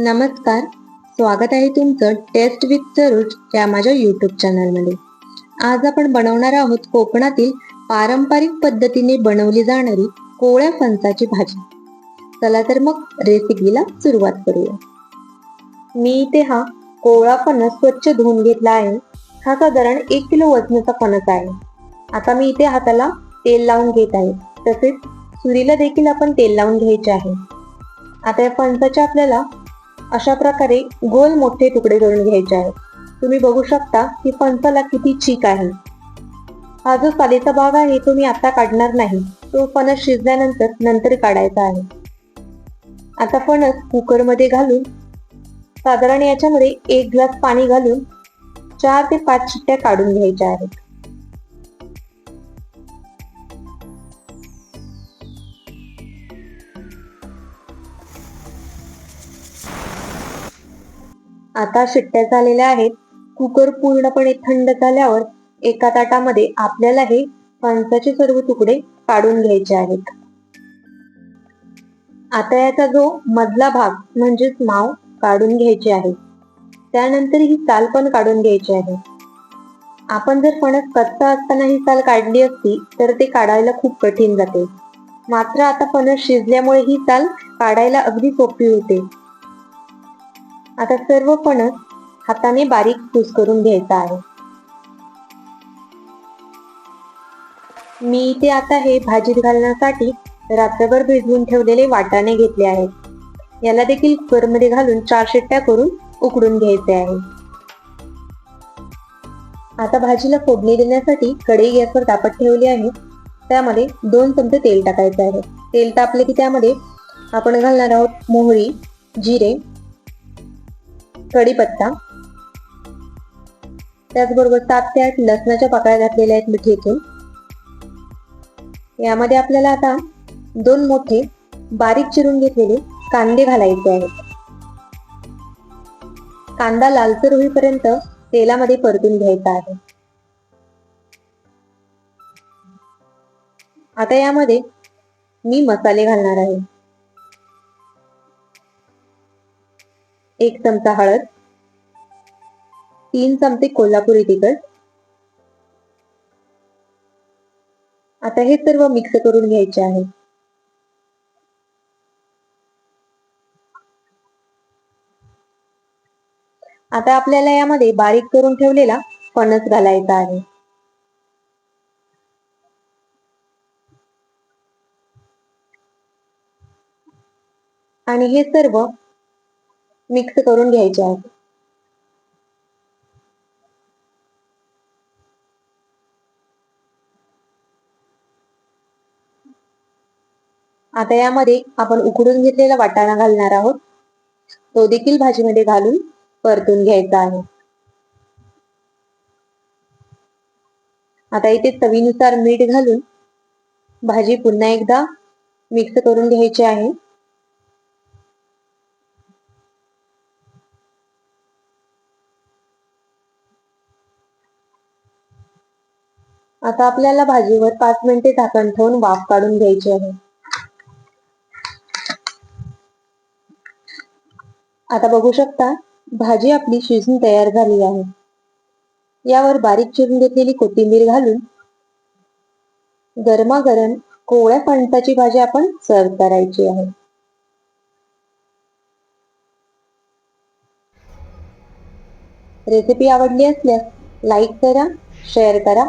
नमस्कार. स्वागत आहे तुमचं टेस्ट विथ सरोज या माझ्या युट्यूब चॅनलमध्ये आज आपण बनवणार आहोत कोकणातील पारंपरिक पद्धतीने बनवली जाणारी कोळ्या फणसाची भाजी. चला तर मग रेसिपीला सुरुवात करूया. मी इथे हा कोवळा फणस स्वच्छ धुवून घेतला आहे. हा साधारण एक किलो वजनाचा फणस आहे. आता मी इथे हाताला तेल लावून घेत आहे. तसेच सुरीला देखील आपण तेल लावून घ्यायचे आहे. आता या फणसाच्या आपल्याला अशा प्रकारे गोल मोठे तुकडे करून घ्यायचे आहेत. तुम्ही बघू शकता की फणसाला किती चीक आहे. हा जो सालीचा भाग आहे तो मी आता काढणार नाही. तो फणस शिजल्यानंतर नंतर काढायचा आहे. आता फणस कुकरमध्ये घालून साधारण याच्यामध्ये एक ग्लास पाणी घालून चार ते पाच चिट्ट्या काढून घ्यायच्या आहेत. आता शिट्ट्या झालेल्या आहेत. कुकर पूर्णपणे थंड झाल्यावर एका ताटामध्ये आपल्याला हे फणसाचे सर्व तुकडे काढून घ्यायचे आहेत. आता याचा जो मधला भाग म्हणजेच माव काढून घ्यायचे आहे. त्यानंतर ही साल पण काढून घ्यायची आहे. आपण जर फणस कच्चा असताना ही साल काढली असती तर ते काढायला खूप कठीण जाते. मात्र आता फणस शिजल्यामुळे ही साल काढायला अगदी सोपी होते. आता सर्व फणस हाताने बारीक कूस करून घ्यायचा आहे. मी इथे आता हे भाजीत घालण्यासाठी रात्रभर भिजवून ठेवलेले वाटाणे घेतले आहेत. याला देखील कुकरमध्ये घालून चार शिट्ट्या करून उकडून घ्यायचे आहे. आता भाजीला फोडणी देण्यासाठी कढई गॅसवर तापत ठेवली आहे. त्यामध्ये दोन चमचे तेल टाकायचे आहे. तेल तापले की त्यामध्ये आपण घालणार आहोत मोहरी जिरे कढीपत्ता. त्याचबरोबर सात ते आठ लसणाच्या पाकळ्या घातलेल्या आहेत मी यामध्ये आपल्याला आता दोन मोठे बारीक चिरून घेतलेले कांदे घालायचे आहेत. कांदा लालसर होईपर्यंत तेलामध्ये परतून घ्यायचा आहे. आता यामध्ये मी मसाले घालणार आहे. एक चमचा हळद तीन चमचे कोल्हापुरी तिखट. आता हे सर्व मिक्स करून घ्यायचे आहे. आता आपल्याला यामध्ये बारीक करून ठेवलेला फणस घालायचा आहे. आणि हे सर्व मिक्स करून घ्यायचे आहे आता यामध्ये आपण उकडून घेतलेला वाटाणा घालणार आहोत. तो देखील भाजीमध्ये घालून परतून घ्यायचा आहे. आता इथे चवीनुसार मीठ घालून भाजी पुन्हा एकदा मिक्स करून घ्यायची आहे. आता आपल्याला भाजीवर पाच मिनिटे झाकण ठेवून वाफ काढून घ्यायची आहे. आता बघू शकता भाजी आपली शिजून तयार झाली आहे. यावर बारीक चिरून घेतलेली कोथिंबीर घालून गरमागरम कोवळ्या फणसाची भाजी आपण सर्व करायची आहे. रेसिपी आवडली असल्यास लाईक करा शेअर करा